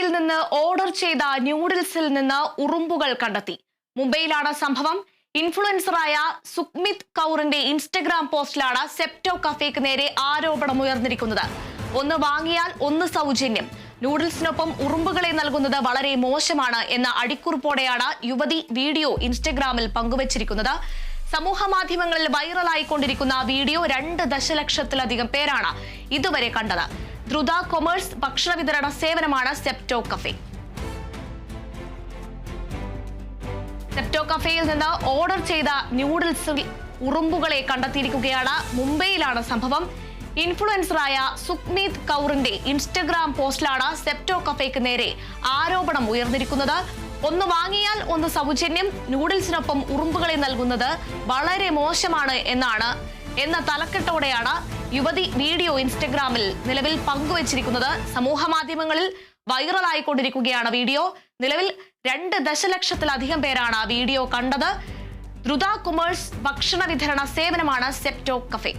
കഫേയിൽ നിന്ന് ഓർഡർ ചെയ്ത ന്യൂഡിൽസിൽ നിന്ന് ഉറുമ്പുകൾ കണ്ടെത്തി. മുംബൈയിലാണ് സംഭവം. ഇൻഫ്ലുവൻസറായ സുക്മിത് കൗറിന്റെ ഇൻസ്റ്റഗ്രാം പോസ്റ്റിലാണ് സെപ്റ്റോ കഫേക്ക് നേരെ ആരോപണം ഉയർന്നിരിക്കുന്നത്. ഒന്ന് വാങ്ങിയാൽ ഒന്ന് സൗജന്യം. നൂഡിൽസിനൊപ്പം ഉറുമ്പുകളെ നൽകുന്നത് വളരെ മോശമാണ് എന്ന അടിക്കുറിപ്പോടെയാണ് യുവതി വീഡിയോ ഇൻസ്റ്റഗ്രാമിൽ പങ്കുവച്ചിരിക്കുന്നത്. സമൂഹ മാധ്യമങ്ങളിൽ വൈറലായിക്കൊണ്ടിരിക്കുന്ന വീഡിയോ രണ്ട് ദശലക്ഷത്തിലധികം പേരാണ് ഇതുവരെ കണ്ടത്. ദ്രുത കൊമേഴ്സ് ഭക്ഷണ വിതരണ സേവനമാണ് സെപ്റ്റോ കഫേ. സെപ്റ്റോ കഫേയിൽ നിന്ന് ഓർഡർ ചെയ്ത ന്യൂഡിൽസിൽ ഉറുമ്പുകളെ കണ്ടെത്തിയിരിക്കുകയാണ്. മുംബൈയിലാണ് സംഭവം. ഇൻഫ്ലുവൻസറായ സുക്മീത് കൗറിന്റെ ഇൻസ്റ്റഗ്രാം പോസ്റ്റിലാണ് സെപ്റ്റോ കഫേക്ക് നേരെ ആരോപണം ഉയർന്നിരിക്കുന്നത്. ഒന്ന് വാങ്ങിയാൽ ഒന്ന് സൗജന്യം. നൂഡിൽസിനൊപ്പം ഉറുമ്പുകളെ നൽകുന്നത് വളരെ മോശമാണ് എന്നാണ് എന്ന തലക്കെട്ടോടെയാണ് യുവതി വീഡിയോ ഇൻസ്റ്റഗ്രാമിൽ നിലവിൽ പങ്കുവച്ചിരിക്കുന്നത്. സമൂഹ മാധ്യമങ്ങളിൽ വൈറലായിക്കൊണ്ടിരിക്കുകയാണ് വീഡിയോ. നിലവിൽ രണ്ട് ദശലക്ഷത്തിലധികം പേരാണ് വീഡിയോ കണ്ടത്. ദ്രുത കൊമേഴ്സ് ഭക്ഷണ വിതരണ സേവനമാണ് സെപ്റ്റോ കഫേ.